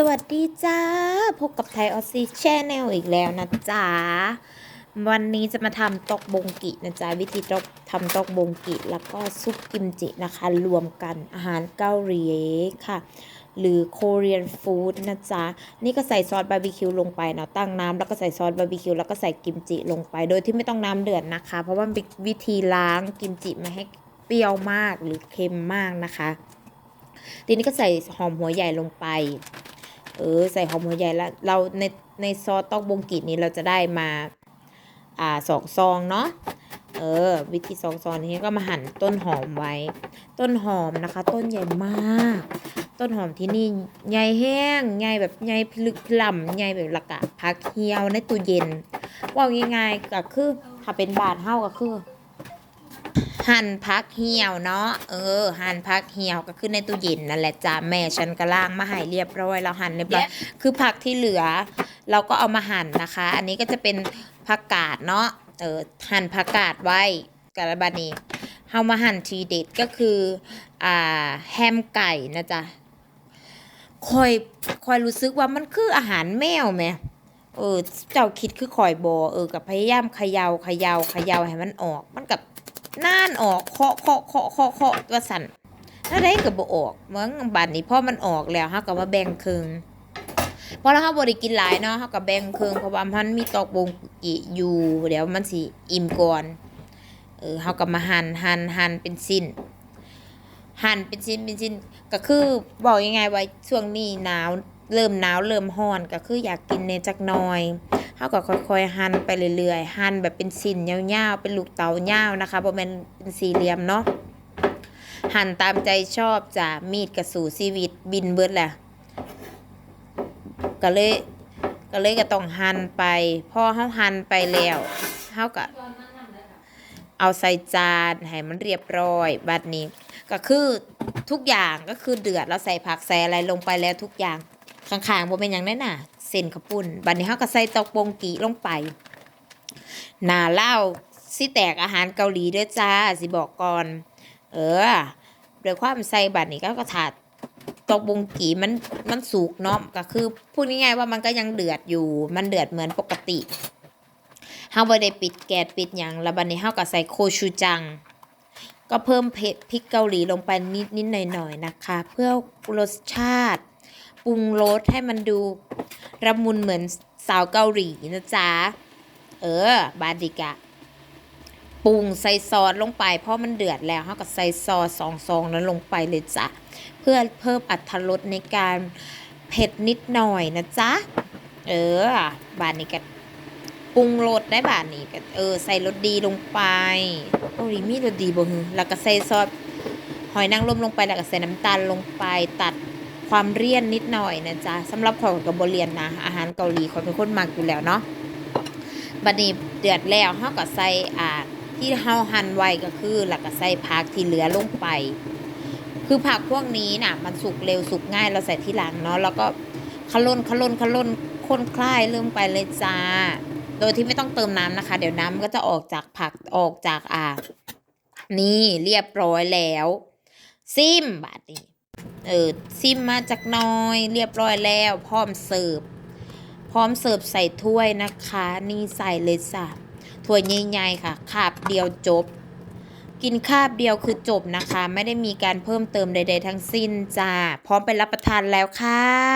สวัสดีจ้า พบกับไทยออซีแชนแนลอีกแล้วนะจ๊ะ วันนี้จะมาทำตอกบงกินะจ๊ะ วิธีตอกทำตอกบงกิ แล้วก็ซุปกิมจินะคะ รวมกันอาหารเกาหลีค่ะ หรือ Korean food นะจ๊ะ นี่ก็ใส่ซอสบาร์บีคิวลงไปเนาะตั้งน้ำแล้วก็ใส่ซอสบาร์บีคิวแล้วก็ใส่กิมจิลงไป โดยที่ไม่ต้องน้ำเดือดนะคะ เพราะว่าเป็นวิธีล้างกิมจิไม่ให้เปรี้ยวมากหรือเค็มมากนะคะ ทีนี้ก็ใส่หอมหัวใหญ่ลงไป เออใส่หอมหัวใหญ่แล้วเราในในซอสตอกบงกินี้เราจะได้มาอ่าสองซองเนาะเออ วิธีสองซองนี้ก็มาหั่นต้นหอมไว้ ต้นหอมนะคะ ต้นใหญ่มาก ต้นหอมที่นี่ใหญ่แห้งใหญ่แบบใหญ่พลึกพล่ำใหญ่แบบละกะพักเหี่ยวในตู้เย็นว่าง่ายๆก็คือถ้าเป็นบาทเท่าก็คือ หั่นพักเหี่ยวเนาะเออ หั่นพักเหี่ยวก็คือในตู้เย็นนั่นแหละจ้าแม่ฉันก็ล่างมาให้เรียบร้อยแล้วหั่นเรียบร้อยคือผักที่เหลือ เราก็เอามาหั่นนะคะ อันนี้ก็จะเป็นผักกาดเนาะเออหั่นผักกาดไว้กระบานี้เฮามาหั่นทีเด็ดก็คืออ่าแฮมไก่นะจ๊ะคอยคอยรู้สึกว่ามันคืออาหารแมวไหมเออเจ้าคิดคือคอยบอเออกับพยายามเขยา่าเขยา่าเขยา่าให้มันออกมันกับ น่านออกเคาะเคาะเคาะเคาะเคาะก็สั่นถ้าได้ก็บ่ออกเมื่อบัดนี้พอมันออกแล้วเฮาก็มาแบ่งครึ่งเพราะเราเฮาบ่ได้กินหลายเนาะเฮาก็แบ่งครึ่งเพราะว่ามันมีตอกบงกิอยู่เดี๋ยวมันสิอิ่มก่อนเออเฮาก็มาหั่นหั่นหั่นเป็นสิ้นหั่นเป็นชิ้นเป็นชิ้นก็คือบอกยังไงว่าช่วงนี้หนาวเริ่มหนาวเริ่มร้อนก็คืออยากกินเนจักหน่อย เฮาก็ค่อยๆหั่นไปเรื่อยๆหั่นแบบเป็นชิ้นยาวๆเป็นลูกเต๋ายาวนะคะบ่แม่นเป็นสี่เหลี่ยมเนาะหั่นตามใจชอบจ้ะมีดกระสู่ชีวิตบินเบิดแหละก็เลยก็เลยก็ต้องหั่นไปพอเฮาหั่นไปแล้วเฮาก็เอาใส่จานให้มันเรียบร้อยบัดนี้ ก็คือทุกอย่างก็คือเดือดแล้วใส่ผักใส่อะไรลงไปแล้วทุกอย่าง ข้างๆบ่เป็นหยังแน่น่ะเส้นข้าวปุ้นบัดนี้เฮาก็ใส่ตอกบงกีลงไปหน้าเล่าสิแตกอาหารเกาหลีด้อจ้าสิบอกก่อน เออโดยความใส่บัดนี้ก็กระถาดตอกบงกีมันมันสุกเนาะก็คือพูดง่ายๆว่ามันก็ยังเดือดอยู่ มันเดือดเหมือนปกติเฮาบ่ได้ปิดแก๊สปิดหยังแล้วบัดนี้เฮาก็ใส่โคชูจัง ก็เพิ่มเผ็ดพริกเกาหลีลงไปนิดนิดหน่อยหน่อยๆนะคะ เพื่อรสชาติ ปรุงรสให้มันดูระมุนเหมือนสาวเกาหลีนะจ๊ะ เออ บาดิกะ ปรุงใส่ซอสลงไป เพราะมันเดือดแล้วเฮาก็ใส่ซอสสองซองนั้นลงไปเลยจ้ะ เพื่อเพิ่มอรรถรสในการเผ็ดนิดหน่อยนะจ๊ะ เออ บาดนี้ก็ปรุงรสได้บาดนี้ก็เออ ใส่รสดีลงไป โอ้ยมีรสดีบ่ฮึแล้วก็ใส่ซอสหอยนางรมลงไปแล้วก็ใส่น้ำตาลลงไปตัด ความเลี่ยนนิดหน่อยนะจ๊ะสำหรับข้อยกับบเรียนนะอาหารเกาหลีข้อยเป็นคนมักอยู่แล้วเนาะบัดนี้เดือดแล้วเฮาก็ใส่อ่าที่เฮาหั่นไว้ก็คือแล้วก็ใส่ผักที่เหลือลงไป คือผักพวกนี้น่ะ มันสุกเร็วสุกง่ายเราใส่ที่หลังเนาะแล้วก็ขล่นขล่นขล่นคนคล้ายเริ่มไปเลยจ้า โดยที่ไม่ต้องเติมน้ำนะคะ เดี๋ยวน้ำมันก็จะออกจากผักออกจากอ่า นี่เรียบร้อยแล้ว ซิมบาดนี้ เออซิมมาจากน้อย เรียบร้อยแล้ว พร้อมเสิร์ฟพร้อมเสิร์ฟใส่ถ้วยนะคะ นี่ใส่เลยจ้ะถ้วยใหญ่ๆค่ะคาบเดียวจบ กินคาบเดียวคือจบนะคะ ไม่ได้มีการเพิ่มเติมใด ๆ ทั้งสิ้นจ้าพร้อมไปรับประทานแล้วค่ะ